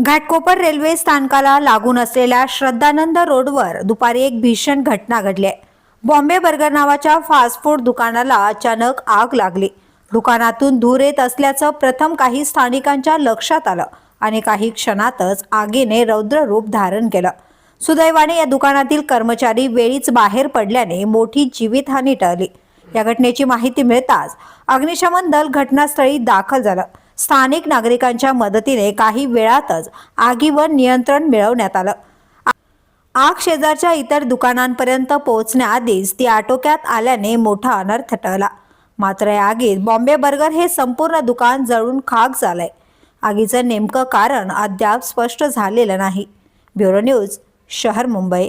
Ghatkopar railway स्थानकाला लागून असलेल्या श्रद्धानंद रोडवर दुपारी एक भीषण घटना घडली आहे. बॉम्बे बर्गर नावाच्या फास्ट फूड दुकानाला अचानक आग लागली. दुकानातून धूर येत असल्याचं प्रथम काही स्थानिकांच्या लक्षात आलं आणि काही क्षणातच आगीने रौद्र रूप धारण केलं. सुदैवाने या दुकानातील कर्मचारी वेळीच बाहेर पडल्याने मोठी जीवितहानी टळली. या घटनेची माहिती मिळताच अग्निशमन दल घटनास्थळी दाखल झालं. स्थानिक नागरिकांच्या मदतीने काही वेळातच आगीवर नियंत्रण मिळवण्यात आलं. आग शेजारच्या इतर दुकानांपर्यंत पोहोचण्याआधीच ती आटोक्यात आल्याने मोठा अनर्थ टळला. मात्र या आगीत बॉम्बे बर्गर हे संपूर्ण दुकान जळून खाक झालंय. आगीचं नेमकं कारण अद्याप स्पष्ट झालेलं नाही. ब्युरो न्यूज शहर मुंबई.